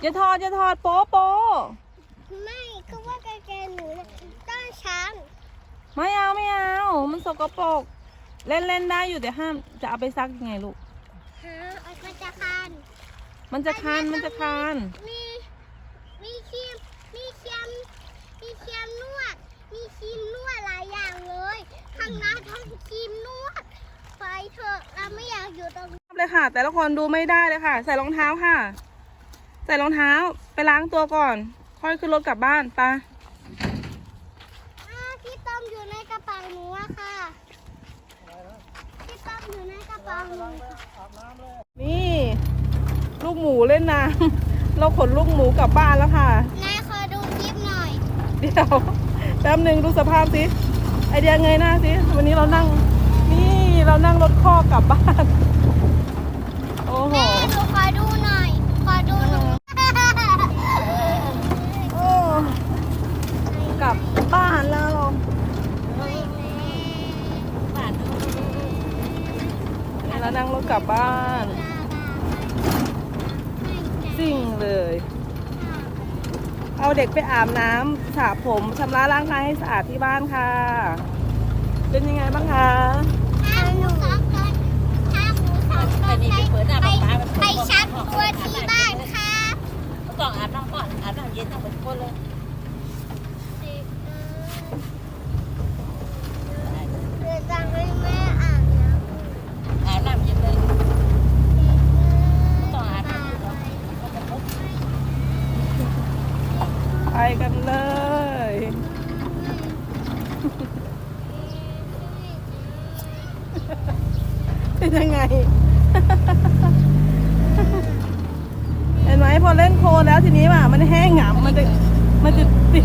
อย่าถอดอย่าถอดโป๊ะโป๊ะไม่ก็ว่ากางเกงหนูเนี่ยต้องช้างไม่เอาไม่เอา มันสกปรกเล่นเล่นได้อยู่แต่ห้ามจะเอาไปซักยังไงลูกฮะเอามันจะคานมันจะคันมันจะคันมีมีครีมมีครีมมีครีมนวด มีครีมนวดหลายอย่างเลยข้างหน้าทั้งครีมนวดไปเถอะเราไม่อยากอยู่ตรงนี้เลยค่ะ แต่ละคนดูไม่ได้เลยค่ะ ใส่รองเท้าค่ะ ใส่รองเท้าไปล้างตัวก่อน ค่อยขึ้นรถกลับบ้านไปะอ่าพี่ต้อมอยู่ในกระเป๋าหนูอะค่ะพี่ต้อมอยู่ในกระเป๋าหนูค่ะนี่ ลูกหมูเล่นน้ำ เราขนลูกหมูกลับบ้านแล้วค่ะ นายขอดูคลิปหน่อยเดี๋ยวแป๊บหนึ่งดูสภาพสิ ไอเดียเงยหน้าสิ วันนี้เรานั่ง นี่เรานั่งรถข้อกลับบ้าน เรานั่งรถกลับบ้านสิ่งเลย เอาเด็กไปอาบน้ำสระผมชำระร่างกายให้สะอาดที่บ้านค่ะ เป็นยังไงบ้างคะถ้าหนูสองคนถ้าหนูสองคนไปไปชักตัวที่บ้านค่ะก่อนอาบน้ำก่อนอาบน้ำเย็นทั้งหมดทุกคนเลย เดี๋ยวจะให้แม่อ่านนะ อาบน้ำเย็นเลยต้องอาบน้ำก่อน ไปกันเลย เป็นยังไง เห็นไหมพอเล่นโคลนแล้วทีนี้ว่ามันแห้งหงำมันจะมันจะติด